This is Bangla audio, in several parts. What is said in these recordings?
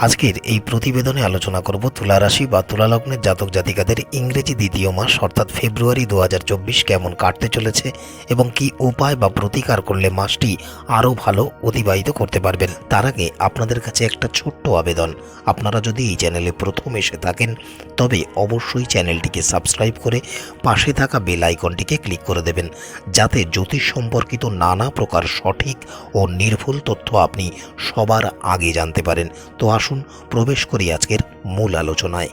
আজকের এই প্রতিবেদনে আলোচনা করব তুলা রাশি বা তুলা লগ্নের জাতক জাতিকাদের ইংরেজি দ্বিতীয় মাস, অর্থাৎ ফেব্রুয়ারি দু হাজার চব্বিশ কেমন কাটতে চলেছে এবং কি উপায় বা প্রতিকার করলে মাসটি আরও ভালো অতিবাহিত করতে পারবেন। তার আগে আপনাদের কাছে একটা ছোট্ট আবেদন। আপনারা যদি এই চ্যানেলে প্রথম এসে থাকেন, তবে অবশ্যই চ্যানেলটিকে সাবস্ক্রাইব করে পাশে থাকা বেল আইকনটিকে ক্লিক করে দেবেন, যাতে জ্যোতিষ সম্পর্কিত নানা প্রকার সঠিক ও নির্ভুল তথ্য আপনি সবার আগে জানতে পারেন। তো আসুন প্রবেশ করি আজকের মূল আলোচনায়।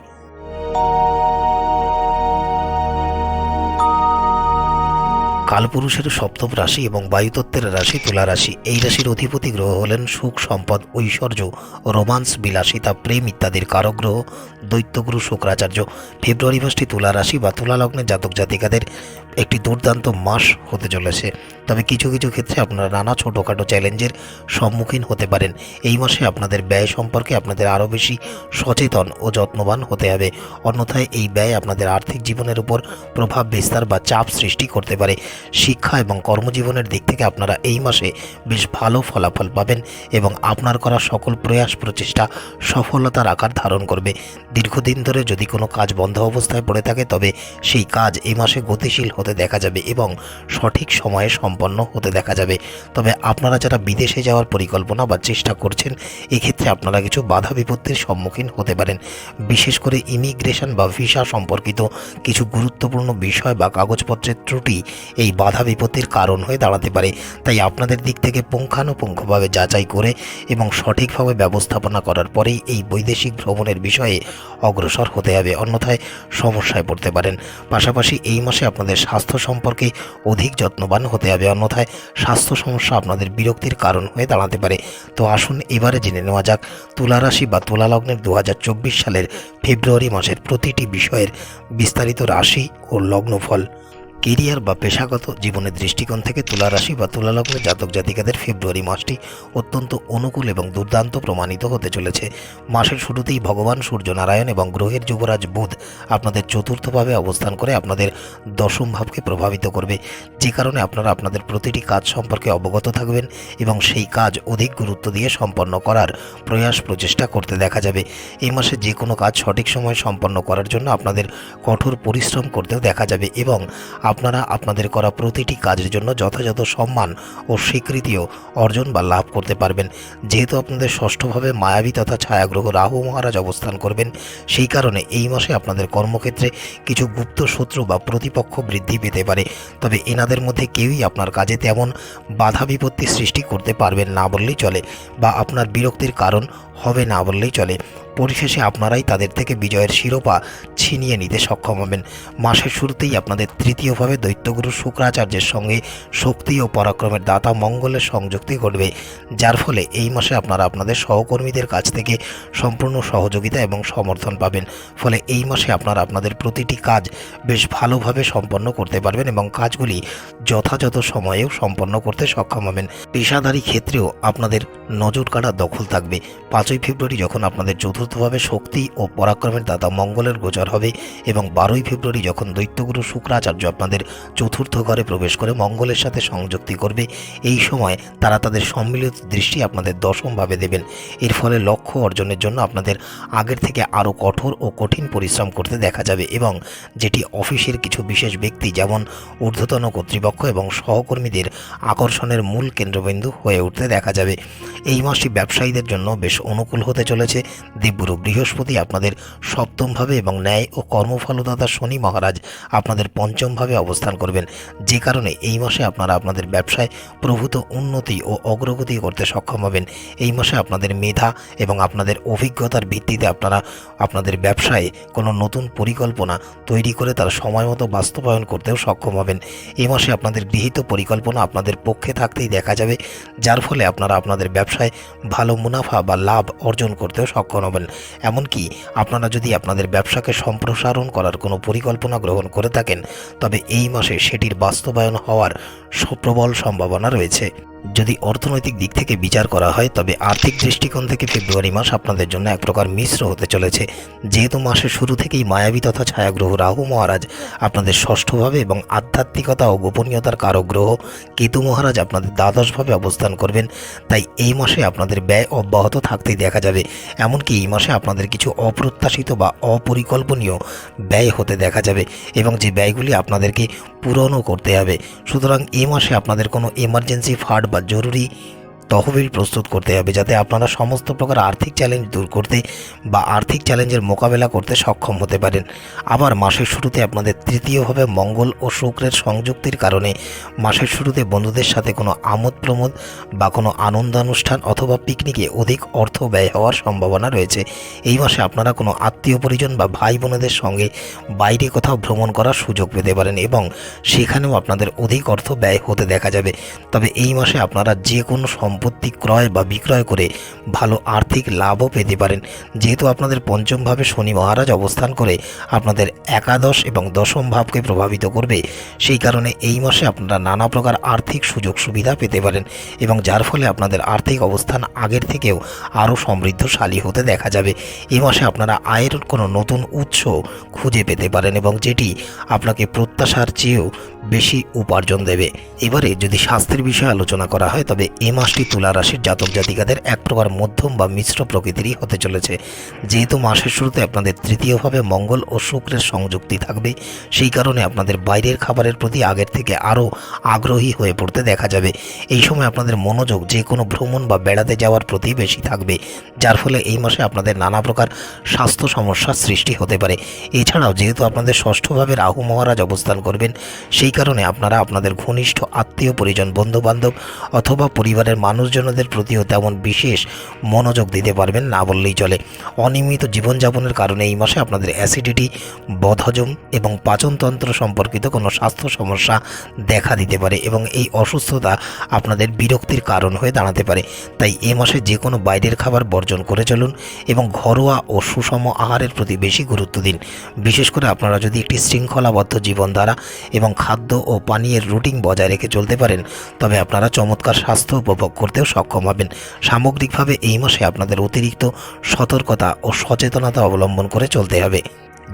কালপুরুষের সপ্তম রাশি এবং বায়ুতত্ত্বের রাশি, তুলা রাশি। এই রাশির অধিপতি গ্রহ হলেন সুখ, সম্পদ, ঐশ্বর্য, রোমান্স, বিলাসিতা, প্রেম ইত্যাদির কারক গ্রহ, দৈত্যগুরু, শুক্রাচার্য। ফেব্রুয়ারি মাসটি তুলা রাশি বা তুলা লগ্নের জাতক জাতিকাদের একটি দুর্দান্ত মাস হতে চলেছে। তবে কিছু কিছু ক্ষেত্রে আপনারা নানা ছোটোখাটো চ্যালেঞ্জের সম্মুখীন হতে পারেন। এই মাসে আপনাদের ব্যয় সম্পর্কে আপনাদের আরও বেশি সচেতন ও যত্নবান হতে হবে। অন্যথায় এই ব্যয় আপনাদের আর্থিক জীবনের উপর প্রভাব, বিস্তার বা চাপ সৃষ্টি করতে পারে। শিক্ষা এবং কর্মজীবনের দিক থেকে আপনারা এই মাসে বেশ ভালো ফলাফল পাবেন এবং আপনার করা সকল প্রয়াস প্রচেষ্টা সফলতার আকার ধারণ করবে। দীর্ঘদিন ধরে যদি কোনো কাজ বন্ধ অবস্থায় পড়ে থাকে, তবে সেই কাজ এই মাসে গতিশীল হতে দেখা যাবে এবং সঠিক সময়ে সম্পন্ন হতে দেখা যাবে। তবে আপনারা যারা বিদেশে যাওয়ার পরিকল্পনা বা চেষ্টা করছেন, এক্ষেত্রে আপনারা কিছু বাধা বিপত্তির সম্মুখীন হতে পারেন। বিশেষ করে ইমিগ্রেশন বা ভিসা সম্পর্কিত কিছু গুরুত্বপূর্ণ বিষয় বা কাগজপত্রের ত্রুটি এই বাধা বিপত্তির কারণ হয়ে দাঁড়াতে পারে। তাই আপনাদের দিক থেকে পুঙ্খানুপুঙ্খভাবে যাচাই করে এবং সঠিকভাবে ব্যবস্থাপনা করার পরেই এই বৈদেশিক ভ্রমণের বিষয়ে অগ্রসর হতে হবে। অন্যথায় সমস্যায় পড়তে পারেন। পাশাপাশি এই মাসে আপনাদের স্বাস্থ্য সম্পর্কে অধিক যত্নবান হতে হবে। অন্যথায় স্বাস্থ্য সমস্যা আপনাদের বিরক্তির কারণ হয়ে দাঁড়াতে পারে। তো আসুন এবারে জেনে নেওয়া যাক, তুলা রাশি বা তুলা লগ্নের দু সালের ফেব্রুয়ারি মাসের প্রতিটি বিষয়ের বিস্তারিত রাশি ও লগ্নফল। কেরিয়ার বা পেশাগত জীবনের দৃষ্টিকোণ থেকে তুলা রাশি বা তুলা লগ্নের জাতক জাতিকাদের ফেব্রুয়ারি মাসটি অত্যন্ত অনুকূল এবং দুর্দান্ত প্রমাণিত হতে চলেছে। মাসের শুরুতেই ভগবান সূর্যনারায়ণ এবং গ্রহের যুবরাজ বুধ আপনাদের চতুর্থভাবে অবস্থান করে আপনাদের দশম ভাবকে প্রভাবিত করবে। যে কারণে আপনারা আপনাদের প্রতিটি কাজ সম্পর্কে অবগত থাকবেন এবং সেই কাজ অধিক গুরুত্ব দিয়ে সম্পন্ন করার প্রয়াস প্রচেষ্টা করতে দেখা যাবে। এই মাসে যে কোনো কাজ সঠিক সময়ে সম্পন্ন করার জন্য আপনাদের কঠোর পরিশ্রম করতেও দেখা যাবে এবং আপনারা আপনাদের করা প্রতিটি কাজের জন্য যথাযথ সম্মান ও স্বীকৃতিও অর্জন বা লাভ করতে পারবেন। যেহেতু আপনাদের ষষ্ঠভাবে মায়াবী তথা ছায়াগ্রহ রাহু মহারাজ অবস্থান করবেন, সেই কারণে এই মাসে আপনাদের কর্মক্ষেত্রে কিছু গুপ্ত শত্রু বা প্রতিপক্ষ বৃদ্ধি পেতে পারে। তবে এনাদের মধ্যে কেউই আপনার কাজে তেমন বাধা বিপত্তি সৃষ্টি করতে পারবেন না বললেই চলে বা আপনার বিরক্তির কারণ হবে না বললেই চলে। পরিশেষে আপনারাই তাদের থেকে বিজয়ের শিরোপা ছিনিয়ে নিতে সক্ষম হবেন। মাসের শুরুতেই আপনাদের তৃতীয়ভাবে দৈত্যগুরু শুক্রাচার্যের সঙ্গে শক্তি ও পরাক্রমের দাতা মঙ্গলের সংযুক্তি ঘটবে। যার ফলে এই মাসে আপনারা আপনাদের সহকর্মীদের কাছ থেকে সম্পূর্ণ সহযোগিতা এবং সমর্থন পাবেন। ফলে এই মাসে আপনারা আপনাদের প্রতিটি কাজ বেশ ভালোভাবে সম্পন্ন করতে পারবেন এবং কাজগুলি যথাযথ সময়েও সম্পন্ন করতে সক্ষম হবেন। পেশাদারি ক্ষেত্রেও আপনাদের নজর কাটা দখল থাকবে। পাঁচই ফেব্রুয়ারি যখন আপনাদের চতুর্থভাবে শক্তি ও পরাক্রমের দাতা মঙ্গলের গোচর হবে এবং বারোই ফেব্রুয়ারি যখন দৈত্যগুরু শুক্রাচার্য আপনাদের চতুর্থ ঘরে প্রবেশ করে মঙ্গলের সাথে সংযুক্তি করবে, এই সময় তারা তাদের সম্মিলিত দৃষ্টি আপনাদের দশমভাবে দেবেন। এর ফলে লক্ষ্য অর্জনের জন্য আপনাদের আগের থেকে আরও কঠোর ও কঠিন পরিশ্রম করতে দেখা যাবে এবং যেটি অফিসের কিছু বিশেষ ব্যক্তি যেমন ঊর্ধ্বতন কর্তৃপক্ষ এবং সহকর্মীদের আকর্ষণের মূল কেন্দ্রবিন্দু হয়ে উঠতে দেখা যাবে। এই মাসটি ব্যবসায়ীদের জন্য বেশ অনুকূল হতে চলেছে। দিব্যরূপ বৃহস্পতি আপনাদের সপ্তমভাবে এবং ন্যায় ও কর্মফলদাতা শনি মহারাজ আপনাদের পঞ্চমভাবে অবস্থান করবেন। যে কারণে এই মাসে আপনারা আপনাদের ব্যবসায় প্রভূত উন্নতি ও অগ্রগতি করতে সক্ষম হবেন। এই মাসে আপনাদের মেধা এবং আপনাদের অভিজ্ঞতার ভিত্তিতে আপনারা আপনাদের ব্যবসায় কোনো নতুন পরিকল্পনা তৈরি করে তার সময় মতো বাস্তবায়ন করতেও সক্ষম হবেন। এই মাসে আপনাদের গৃহীত পরিকল্পনা আপনাদের পক্ষে থাকতেই দেখা যাবে, যার ফলে আপনারা আপনাদের ব্যবসায় ভালো মুনাফা বা লাভ অর্জন করতেও সক্ষম হবেন। এমনকি আপনারা যদি আপনাদের ব্যবসাকে সম্প্রসারণ করার কোনো পরিকল্পনা গ্রহণ করে থাকেন, তবে এই মাসে সেটির বাস্তবায়ন হওয়ার প্রবল সম্ভাবনা রয়েছে। যদি অর্থনৈতিক দিক থেকে বিচার করা হয়, তবে আর্থিক দৃষ্টিকোণ থেকে ফেব্রুয়ারি মাস আপনাদের জন্য এক প্রকার মিশ্র হতে চলেছে। যেহেতু মাসের শুরু থেকেই মায়াবী তথা ছায়াগ্রহ রাহু মহারাজ আপনাদের ষষ্ঠভাবে এবং আধ্যাত্মিকতা ও গোপনীয়তার কারক গ্রহ কেতু মহারাজ আপনাদের দ্বাদশভাবে অবস্থান করবেন, তাই এই মাসে আপনাদের ব্যয় অব্যাহত থাকতেই দেখা যাবে। এমনকি এই মাসে আপনাদের কিছু অপ্রত্যাশিত বা অপরিকল্পনীয় ব্যয় হতে দেখা যাবে এবং যে ব্যয়গুলি আপনাদেরকে পূরণও করতে হবে। সুতরাং এই মাসে আপনাদের কোনো এমার্জেন্সি ফান্ড বা জরুরি তহবিল প্রস্তুত করতে হবে যাতে আপনারা সমস্ত প্রকার আর্থিক চ্যালেঞ্জ দূর করতে বা আর্থিক চ্যালেঞ্জের মোকাবেলা করতে সক্ষম হতে পারেন। আবার মাসের শুরুতে আপনাদের তৃতীয়ভাবে মঙ্গল ও শুক্রের সংযুক্তির কারণে মাসের শুরুতে বন্ধুদের সাথে কোনো আমোদ প্রমোদ বা কোনো আনন্দানুষ্ঠান অথবা পিকনিকে অধিক অর্থ ব্যয় হওয়ার সম্ভাবনা রয়েছে। এই মাসে আপনারা কোনো আত্মীয় পরিজন বা ভাই বোনেদের সঙ্গে বাইরে কোথাও ভ্রমণ করার সুযোগ পেতে পারেন এবং সেখানেও আপনাদের অধিক অর্থ ব্যয় হতে দেখা যাবে। তবে এই মাসে আপনারা যে কোনো সম্পত্তি ক্রয় বা বিক্রয় করে ভালো আর্থিক লাভও পেতে পারেন। যেহেতু আপনাদের পঞ্চম ভাবে শনি মহারাজ অবস্থান করে আপনাদের একাদশ এবং দশম ভাবকে প্রভাবিত করবে, সেই কারণে এই মাসে আপনারা নানা প্রকার আর্থিক সুযোগ সুবিধা পেতে পারেন এবং যার ফলে আপনাদের আর্থিক অবস্থান আগের থেকেও আরও সমৃদ্ধশালী হতে দেখা যাবে। এই মাসে আপনারা আয়ের কোনো নতুন উৎস খুঁজে পেতে পারেন এবং যেটি আপনাকে প্রত্যাশার চেয়েও বেশি উপার্জন দেবে। এবারে যদি স্বাস্থ্যের বিষয়ে আলোচনা করা হয়, তবে এ মাসটি তুলা রাশির জাতক জাতিকাদের এক প্রকার মধ্যম বা মিশ্র প্রকৃতিরই হতে চলেছে। যেহেতু মাসের শুরুতে আপনাদের তৃতীয়ভাবে মঙ্গল ও শুক্রের সংযুক্তি থাকবে, সেই কারণে আপনাদের বাইরের খাবারের প্রতি আগের থেকে আরও আগ্রহী হয়ে পড়তে দেখা যাবে। এই সময় আপনাদের মনোযোগ যে কোনো ভ্রমণ বা বেড়াতে যাওয়ার প্রতি বেশি থাকবে, যার ফলে এই মাসে আপনাদের নানা প্রকার স্বাস্থ্য সমস্যার সৃষ্টি হতে পারে। এছাড়াও যেহেতু আপনাদের ষষ্ঠভাবে রাহু মহারাজ অবস্থান করবেন, সেই কারণে আপনারা আপনাদের ঘনিষ্ঠ আত্মীয়, পরিজন, বন্ধুবান্ধব অথবা পরিবারের মানুষজনদের প্রতিও তেমন বিশেষ মনোযোগ দিতে পারবেন না বললেই চলে। অনিয়মিত জীবনযাপনের কারণে এই মাসে আপনাদের অ্যাসিডিটি, বদহজম এবং পাচনতন্ত্র সম্পর্কিত কোনো স্বাস্থ্য সমস্যা দেখা দিতে পারে এবং এই অসুস্থতা আপনাদের বিরক্তির কারণ হয়ে দাঁড়াতে পারে। তাই এ মাসে যে কোনো বাইরের খাবার বর্জন করে চলুন এবং ঘরোয়া ও সুষম আহারের প্রতি বেশি গুরুত্ব দিন। বিশেষ করে আপনারা যদি একটি শৃঙ্খলাবদ্ধ জীবনধারা এবং খাদ্য ও পানীয়ের রুটিন বজায় রেখে চলতে পারেন, তবে আপনারা চমৎকার স্বাস্থ্য উপভোগ করতেও সক্ষম হবেন। সামগ্রিকভাবে এই মাসে আপনাদের অতিরিক্ত সতর্কতা ও সচেতনতা অবলম্বন করে চলতে হবে।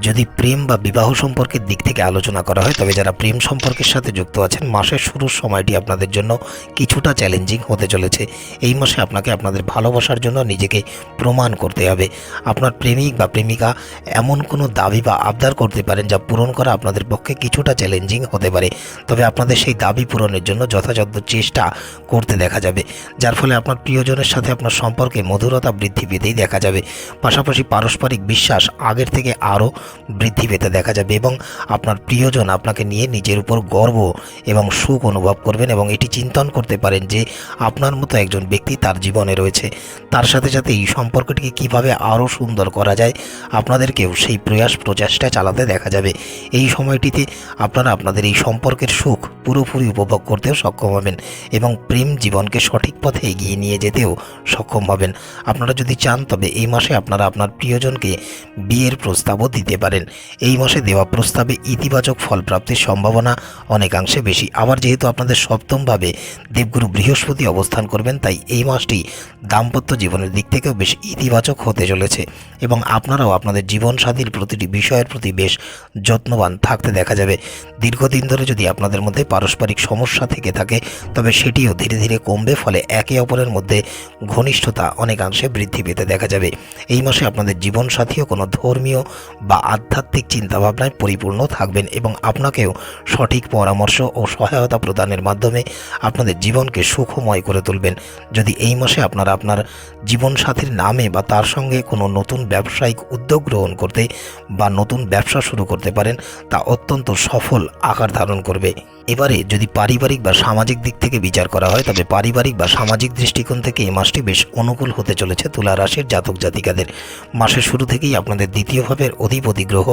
যদি প্রেম বা বিবাহ সম্পর্কের দিক থেকে আলোচনা করা হয়, তবে যারা প্রেম সম্পর্কের সাথে যুক্ত আছেন, মাসের শুরুর সময়টি আপনাদের জন্য কিছুটা চ্যালেঞ্জিং হতে চলেছে। এই মাসে আপনাকে আপনাদের ভালোবাসার জন্য নিজেকে প্রমাণ করতে হবে। আপনার প্রেমিক বা প্রেমিকা এমন কোনো দাবি বা আবদার করতে পারেন, যা পূরণ করা আপনাদের পক্ষে কিছুটা চ্যালেঞ্জিং হতে পারে। তবে আপনাদের সেই দাবি পূরণের জন্য যথাযথ চেষ্টা করতে দেখা যাবে, যার ফলে আপনার প্রিয়জনের সাথে আপনার সম্পর্কে মধুরতা বৃদ্ধি পেতেই দেখা যাবে। পাশাপাশি পারস্পরিক বিশ্বাস আগের থেকে আরও বৃদ্ধি পেতে দেখা যাবে এবং আপনার প্রিয়জন আপনাকে নিয়ে নিজের উপর গর্ব এবং সুখ অনুভব করবেন এবং এটি চিন্তন করতে পারেন যে আপনার মতো একজন ব্যক্তি তার জীবনে রয়েছে। তার সাথে সাথে এই সম্পর্কটিকে কীভাবে আরও সুন্দর করা যায় আপনাদেরকেও সেই প্রয়াস, প্রচেষ্টা চালাতে দেখা যাবে। এই সময়টিতে আপনারা আপনাদের এই সম্পর্কের সুখ পুরোপুরি উপভোগ করতেও সক্ষম হবেন এবং প্রেম জীবনকে সঠিক পথে এগিয়ে নিয়ে যেতেও সক্ষম হবেন। আপনারা যদি চান তবে এই মাসে আপনারা আপনার প্রিয়জনকে বিয়ের প্রস্তাবও দিতে পারেন। এই মাসে দেওয়া প্রস্তাবে ইতিবাচক ফল প্রাপ্তির সম্ভাবনা অনেকাংশে বেশি। আবার যেহেতু আপনাদের সপ্তমভাবে দেবগুরু বৃহস্পতি অবস্থান করবেন, তাই এই মাসটি দাম্পত্য জীবনের দিক থেকেও বেশ ইতিবাচক হতে চলেছে এবং আপনারাও আপনাদের জীবনসাথীর প্রতিটি বিষয়ের প্রতি বেশ যত্নবান থাকতে দেখা যাবে। দীর্ঘদিন ধরে যদি আপনাদের মধ্যে পারস্পরিক সমস্যা থেকে থাকে, তবে সেটিও ধীরে ধীরে কমবে, ফলে একে অপরের মধ্যে ঘনিষ্ঠতা অনেকাংশে বৃদ্ধি পেতে দেখা যাবে। এই মাসে আপনাদের জীবনসাথীও কোনো ধর্মীয় বা আধ্যাত্মিক চিন্তাভাবনায় পরিপূর্ণ থাকবেন এবং আপনাকেও সঠিক পরামর্শ ও সহায়তা প্রদানের মাধ্যমে আপনাদের জীবনকে সুখময় করে তুলবেন। যদি এই মাসে আপনারা আপনার জীবনসাথীর নামে বা তার সঙ্গে কোনো নতুন ব্যবসায়িক উদ্যোগ গ্রহণ করতে বা নতুন ব্যবসা শুরু করতে পারেন, তা অত্যন্ত সফল আকার ধারণ করবে। এবারে যদি পারিবারিক বা সামাজিক দিক থেকে বিচার করা হয়, তবে পারিবারিক বা সামাজিক দৃষ্টিকোণ থেকে এই মাসটি বেশ অনুকূল হতে চলেছে তুলা রাশির জাতক জাতিকাদের। মাসের শুরু থেকেই আপনাদের দ্বিতীয় ভাবের অধিপতি গ্রহ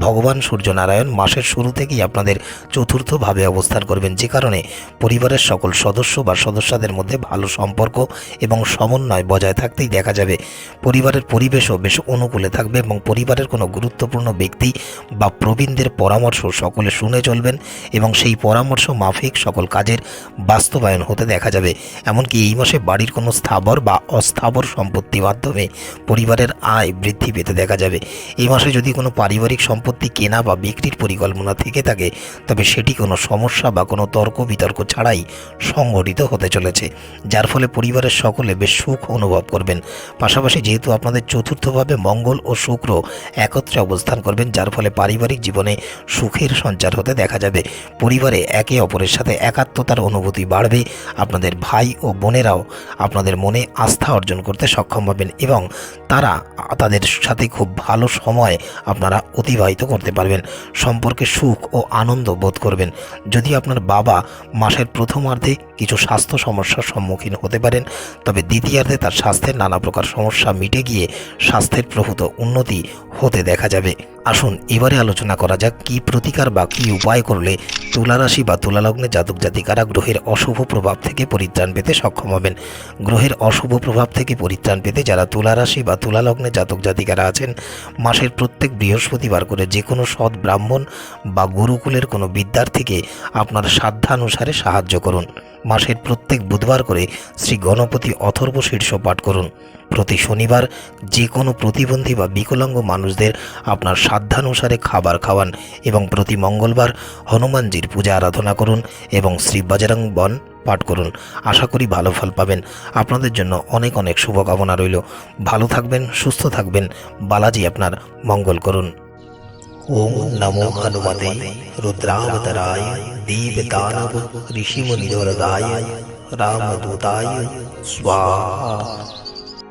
ভগবান সূর্যনারায়ণ মাসের শুরু থেকেই আপনাদের চতুর্থ ভাবে অবস্থান করবেন, যে কারণে পরিবারের সকল সদস্য বা সদস্যদের মধ্যে ভালো সম্পর্ক এবং সমন্বয় বজায় থাকতেই দেখা যাবে। পরিবারের পরিবেশও বেশ অনুকূলে থাকবে এবং পরিবারের কোনো গুরুত্বপূর্ণ ব্যক্তি বা প্রবীণদের পরামর্শ সকলে শুনে চলবেন এবং সেই পরামর্শ মাফিক সকল কাজের বাস্তবায়ন হতে দেখা যাবে। এমনকি এই মাসে বাড়ির কোনো স্থাবর বা অস্থাবর সম্পত্তি মাধ্যমে পরিবারের আয় বৃদ্ধি পেতে দেখা যাবে। এই মাসে যদি কোনো পারিবারিক সম্পত্তি কেনা বা বিক্রির পরিকল্পনা থেকে থাকে, তবে সেটি কোনো সমস্যা বা কোনো তর্ক বিতর্ক ছাড়াই সংগঠিত হতে চলেছে, যার ফলে পরিবারের সকলে বেশ সুখ অনুভব করবেন। পাশাপাশি যেহেতু আপনাদের চতুর্থভাবে মঙ্গল ও শুক্র একত্রে অবস্থান করবেন, যার ফলে পারিবারিক জীবনে সুখের সঞ্চার হতে দেখা যাবে। পরিবারে একে অপরের সাথে একাত্মতার অনুভূতি বাড়বে, আপনাদের ভাই ও বোনেরাও আপনাদের মনে আস্থা অর্জন করতে সক্ষম হবেন এবং তারা তাদের সাথে খুব ভালো সময় আপনারা অতিবাহিত করতে পারবেন, সম্পর্কে সুখ ও আনন্দ বোধ করবেন। যদি আপনার বাবা মাসের প্রথমার্ধে কিছু স্বাস্থ্য সমস্যার সম্মুখীন হতে পারেন, তবে দ্বিতীয়ার্ধে তার স্বাস্থ্যের নানা প্রকার সমস্যা মিটে গিয়ে স্বাস্থ্যের প্রভূত উন্নতি হতে দেখা যাবে। আসুন, এবারে আলোচনা করা যাক কি প্রতিকার বা কী উপায় করলে তুলারাশি বা তুলালগ্নে জাতক জাতিকারা গ্রহের অশুভ প্রভাব থেকে পরিত্রাণ পেতে সক্ষম হবেন। গ্রহের অশুভ প্রভাব থেকে পরিত্রাণ পেতে যারা তুলারাশি বা তুলালগ্নে জাতক জাতিকারা আছেন, মাসের প্রত্যেক বৃহস্পতিবার করে যে কোনো সৎ ব্রাহ্মণ বা গুরুকুলের কোনো বিদ্যার্থীকে আপনার সাধ্যানুসারে সাহায্য করুন। মাসের প্রত্যেক বুধবার করে শ্রী গণপতি অথর্ব শীর্ষ পাঠ করুন। প্রতি শনিবার যে কোনো প্রতিবন্ধী বা বিকলাঙ্গ মানুষদের আপনার সাধ্যানুসারে খাবার খাওয়ান এবং প্রতি মঙ্গলবার হনুমানজির পূজা আরাধনা করুন এবং শ্রী বজরং বন পাঠ করুন। আশা করি ভালো ফল পাবেন। আপনাদের জন্য অনেক অনেক শুভকামনা রইল। ভালো থাকবেন, সুস্থ থাকবেন। বালাজি আপনার মঙ্গল করুন। ओम नमो हनुमते रुद्रावतराय दीपदानव ऋषि मुनिधरदाय रामदूताय स्वाहा।